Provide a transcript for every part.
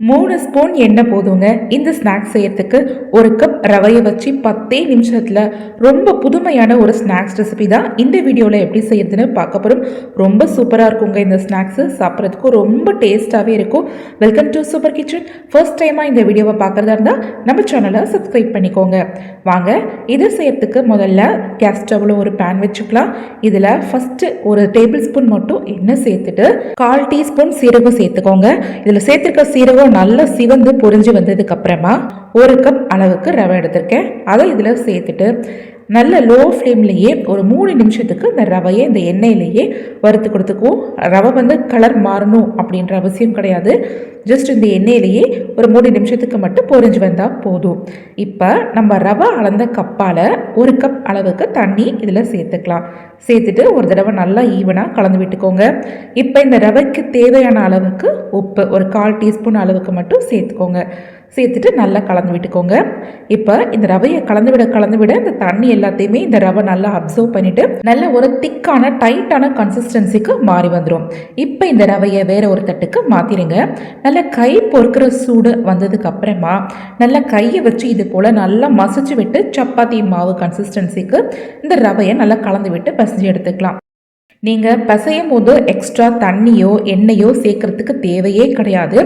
மூணு ஸ்பூன் எண்ணெய் போதுங்க. இந்த ஸ்நாக்ஸ் செய்யறதுக்கு ஒரு கப் ரவையை வச்சு பத்தே நிமிஷத்தில் ரொம்ப புதுமையான ஒரு ஸ்நாக்ஸ் ரெசிபி தான் இந்த வீடியோவில் எப்படி செய்யறதுன்னு பார்க்க போகிறோம் ரொம்ப சூப்பராக இருக்குங்க இந்த ஸ்நாக்ஸு. சாப்பிட்றதுக்கு ரொம்ப டேஸ்ட்டாகவே இருக்கும். Welcome to super kitchen first டைமாக இந்த வீடியோவை பார்க்குறதா இருந்தால் நம்ம சேனலை சப்ஸ்கிரைப் பண்ணிக்கோங்க. வாங்க இதை செய்யறதுக்கு முதல்ல கேஸ் ஸ்டவ்வில் ஒரு பேன் வச்சுக்கலாம். இதில் ஃபஸ்ட்டு ஒரு டேபிள் ஸ்பூன் மட்டும் எண்ணெய் சேர்த்துட்டு கால் டீஸ்பூன் சீரகம் சேர்த்துக்கோங்க. இதில் சேர்த்துருக்க சீரகம் நல்லா சிவந்து பொரிஞ்சு வந்ததுக்கு அப்புறமா ஒரு கப் அளவுக்கு ரவை எடுத்திருக்கேன். அதை இதில் சேர்த்துட்டு நல்ல லோ ஃப்ளேம்லேயே ஒரு மூணு நிமிஷத்துக்கு இந்த ரவையை இந்த எண்ணெயிலேயே வறுத்து கொடுத்துக்குவோம். ரவை வந்து கலர் மாறணும் அப்படின்ற அவசியம் கிடையாது. ஜஸ்ட் இந்த எண்ணெயிலேயே ஒரு மூணு நிமிஷத்துக்கு மட்டும் பொரிஞ்சு வந்தால் போதும். இப்போ நம்ம ரவை அளந்த கப்பால் ஒரு கப் அளவுக்கு தண்ணி இதில் சேர்த்துக்கலாம். சேர்த்துட்டு ஒரு தடவை நல்லா ஈவனாக கலந்து விட்டுக்கோங்க. இப்போ இந்த ரவைக்கு தேவையான அளவுக்கு உப்பு ஒரு கால் டீஸ்பூன் அளவுக்கு மட்டும் சேர்த்துக்கோங்க. சேர்த்துட்டு நல்லா கலந்து விட்டுக்கோங்க. இப்போ இந்த ரவையை கலந்து விட கலந்து விட இந்த தண்ணி எல்லாத்தையுமே இந்த ரவை நல்லா அப்சர்வ் பண்ணிவிட்டு நல்ல ஒரு திக்கான டைட்டான கன்சிஸ்டன்சிக்கு மாறி வந்துடும் இப்போ இந்த ரவையை வேற ஒரு தட்டுக்கு மாற்றிடுங்க நல்லா கை பொறுக்கிற சூடு வந்ததுக்கு அப்புறமா நல்லா கையை வச்சு இது போல் நல்லா மசிச்சு விட்டு சப்பாத்தி மாவு கன்சிஸ்டன்சிக்கு இந்த ரவையை நல்லா கலந்து விட்டு பசைஞ்சு எடுத்துக்கலாம். நீங்கள் பசையும் போது எக்ஸ்ட்ரா தண்ணியோ எண்ணெயோ சேர்க்கறதுக்கு தேவையே கிடையாது.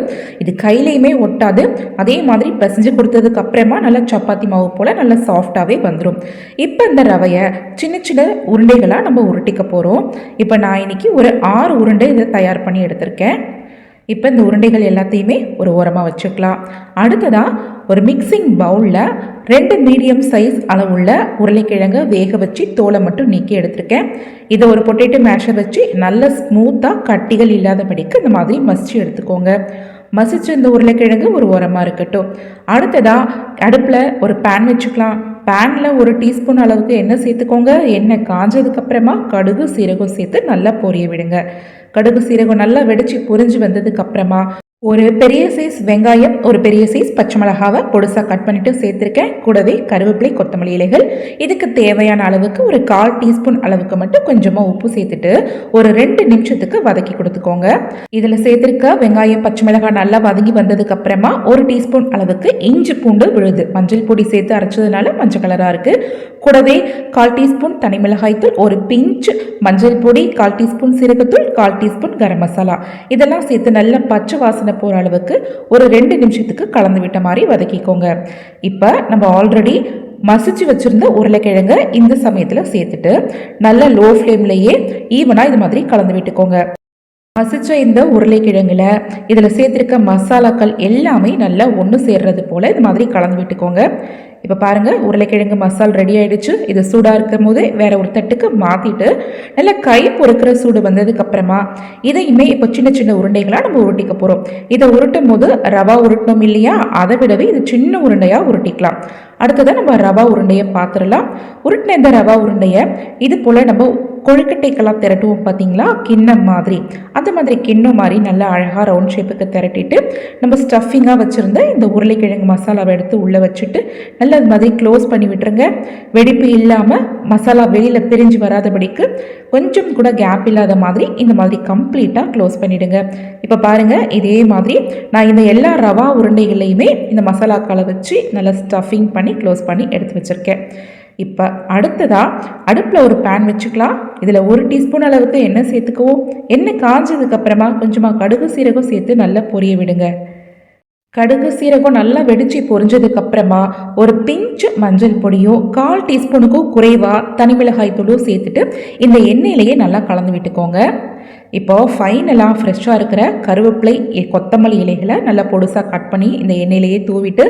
இது கையிலையுமே ஒட்டாது. அதே மாதிரி பசைஞ்சு கொடுத்ததுக்கு அப்புறமா நல்லா சப்பாத்தி மாவு போல் நல்லா சாஃப்டாகவே வந்துடும் இப்போ இந்த ரவையை சின்ன சின்ன உருண்டைகளாக நம்ம உருட்டிக்க போகிறோம் இப்போ நான் இன்னைக்கு ஒரு ஆறு உருண்டை இதை தயார் பண்ணி எடுத்திருக்கேன். இப்போ இந்த உருண்டைகள் எல்லாத்தையுமே ஒரு ஓரமாக வச்சுக்கலாம். அடுத்ததாக ஒரு மிக்சிங் பவுலில் ரெண்டு மீடியம் சைஸ் அளவுள்ள உருளைக்கிழங்கு வேக வச்சு தோலை மட்டும் நீக்கி எடுத்திருக்கேன். இதை ஒரு பொட்டேட்டோ மேஷர் வச்சு நல்ல ஸ்மூத்தாக கட்டிகள் இல்லாதபடிக்கு இந்த மாதிரி மசிச்சு எடுத்துக்கோங்க. மசிச்சு இந்த உருளைக்கிழங்கு ஒரு ஓரமாக இருக்கட்டும். அடுத்ததாக அடுப்பில் ஒரு பேன் வச்சுக்கலாம். பேனில் ஒரு டீஸ்பூன் அளவுக்கு எண்ணெய் சேர்த்துக்கோங்க. எண்ணெய் காஞ்சதுக்கப்புறமா கடுகு சீரகம் சேர்த்து நல்லா பொரிய விடுங்க. கடுகு சீரகம் நல்லா வெடிச்சு பொரிஞ்சு வந்ததுக்கப்புறமா ஒரு பெரிய சைஸ் வெங்காயம் ஒரு பெரிய சைஸ் பச்சை மிளகாவை பொடுசாக கட் பண்ணிவிட்டு சேர்த்துருக்கேன். கூடவே கருவேப்பிலை கொத்தமல்லி இலைகள். இதுக்கு தேவையான அளவுக்கு ஒரு கால் டீஸ்பூன் அளவுக்கு மட்டும் கொஞ்சமாக உப்பு சேர்த்துட்டு ஒரு ரெண்டு நிமிஷத்துக்கு வதக்கி கொடுத்துக்கோங்க. இதில் சேர்த்துருக்க வெங்காயம் பச்சை மிளகாய் நல்லா வதங்கி வந்ததுக்கு அப்புறமா ஒரு டீஸ்பூன் அளவுக்கு இஞ்சி பூண்டு விழுது. மஞ்சள் பொடி சேர்த்து அரைச்சதுனால மஞ்சள் கலராக இருக்குது கூடவே கால் டீஸ்பூன் தனி மிளகாய்த்தூள் ஒரு பிஞ்ச் மஞ்சள் பொடி கால் டீஸ்பூன் சீரகத்தூள் கால் டீஸ்பூன் கரம் மசாலா. இதெல்லாம் சேர்த்து நல்லா பச்சை வாசனை போகிற அளவுக்கு ஒரு ரெண்டு நிமிஷத்துக்கு கலந்து விட்ட மாதிரி வதக்கிக்கோங்க. இப்போ நம்ம ஆல்ரெடி மசிச்சு வச்சுருந்த உருளைக்கிழங்க இந்த சமயத்தில் சேர்த்துட்டு நல்ல லோ ஃப்ளேம்லேயே ஈவனாக இது மாதிரி கலந்து விட்டுக்கோங்க. மசிச்ச இந்த உருளைக்கிழங்குல இதில் சேர்த்துருக்க மசாலாக்கள் எல்லாமே நல்லா ஒன்று சேர்றது போல் இது மாதிரி கலந்து விட்டுக்கோங்க. இப்போ பாருங்கள் உருளைக்கிழங்கு மசால் ரெடி ஆகிடுச்சு இது சூடாக இருக்கும் போது வேற ஒரு தட்டுக்கு மாற்றிட்டு நல்லா கை பொறுக்கிற சூடு வந்ததுக்கப்புறமா இதையுமே இப்போ சின்ன சின்ன உருண்டைகளாக நம்ம உருட்டிக்க போகிறோம் இதை உருட்டும் போது ரவா உருட்டணும் இல்லையா அதை விடவே இது சின்ன உருண்டையாக உருட்டிக்கலாம். அடுத்ததான் நம்ம ரவா உருண்டையை பார்த்துடலாம் உருட்டின இந்த ரவா உருண்டையை இது போல் நம்ம கொழுக்கட்டைக்கெல்லாம் திரட்டுவோம் பார்த்தீங்களா? கிண்ணம் மாதிரி. அந்த மாதிரி கிண்ணம் மாதிரி நல்லா அழகாக ரவுண்ட் ஷேப்புக்கு திரட்டிட்டு நம்ம ஸ்டஃபிங்காக வச்சுருந்த இந்த உருளைக்கிழங்கு மசாலாவை எடுத்து உள்ளே வச்சுட்டு நல்லா அது மாதிரி க்ளோஸ் பண்ணி விட்டுருங்க. வெடிப்பு இல்லாமல் மசாலா வெளியில் பிரிஞ்சு வராதபடிக்கு கொஞ்சம் கூட கேப் இல்லாத மாதிரி இந்த மாதிரி கம்ப்ளீட்டாக க்ளோஸ் பண்ணிவிடுங்க இப்போ பாருங்கள் இதே மாதிரி நான் இந்த எல்லா ரவா உருண்டைகளையுமே இந்த மசாலாக்களை வச்சு நல்லா ஸ்டஃபிங் பண்ணி க்ளோஸ் பண்ணி எடுத்து வச்சுருக்கேன். இப்போ அடுத்ததாக அடுப்பில் ஒரு பேன் வச்சுக்கலாம். இதில் ஒரு டீஸ்பூன் அளவுக்கு எண்ணெய் சேர்த்துக்குவோம். எண்ணெய் காஞ்சதுக்கப்புறமா கொஞ்சமாக கடுகு சீரகம் சேர்த்து நல்லா பொரிய விடுங்க. கடுகு சீரகம் நல்லா வெடிச்சு பொரிஞ்சதுக்கப்புறமா ஒரு பிஞ்சு மஞ்சள் பொடியும் கால் டீஸ்பூனுக்கும் குறைவாக தனி மிளகாய் தூளும் சேர்த்துட்டு இந்த எண்ணெயிலேயே நல்லா கலந்து விட்டுக்கோங்க. இப்போது ஃபைனலாக ஃப்ரெஷ்ஷாக இருக்கிற கருவேப்பிலை கொத்தமல்லி இலைகளை நல்லா பொடுசாக கட் பண்ணி இந்த எண்ணெயிலேயே தூவிட்டு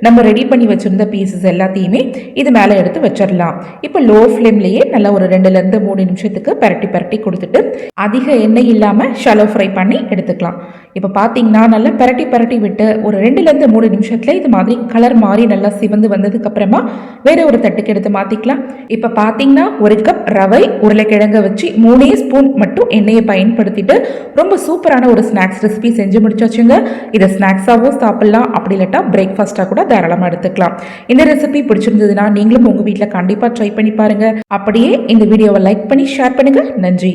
நம்ம ரெடி பண்ணி வச்சுருந்த பீசஸ் எல்லாத்தையுமே இது மேலே எடுத்து வச்சிடலாம் இப்போ லோ ஃப்ளேம்லேயே நல்லா ஒரு ரெண்டுலேருந்து மூணு நிமிஷத்துக்கு பரட்டி பரட்டி கொடுத்துட்டு அதிக எண்ணெய் இல்லாமல் ஷலோ ஃப்ரை பண்ணி எடுத்துக்கலாம். இப்போ பார்த்தீங்கன்னா நல்லா பரட்டி பரட்டி விட்டு ஒரு ரெண்டுலேருந்து மூணு நிமிஷத்தில் இது மாதிரி கலர் மாறி நல்லா சிவந்து வந்ததுக்கப்புறமா வேறு ஒரு தட்டுக்கு எடுத்து மாற்றிக்கலாம் இப்போ பார்த்தீங்கன்னா ஒரு கப் ரவை உருளைக்கிழங்க வச்சு மூணே ஸ்பூன் மட்டும் எண்ணெயை பயன்படுத்திட்டு ரொம்ப சூப்பரான ஒரு ஸ்நாக்ஸ் ரெசிபி செஞ்சு முடிச்சாச்சுங்க. இதை ஸ்நாக்ஸாகவும் சாப்பிட்லாம். அப்படி இல்லாட்டா பிரேக்ஃபாஸ்ட்டாக கூட தாராளமாக எடுத்துக்கலாம். இந்த ரெசிபி பிடிச்சிருந்ததுன்னா நீங்களும் உங்கள் வீட்டில் கண்டிப்பாக ட்ரை பண்ணி பாருங்கள் அப்படியே இந்த வீடியோவை லைக் பண்ணி ஷேர் பண்ணுங்கள் நன்றி.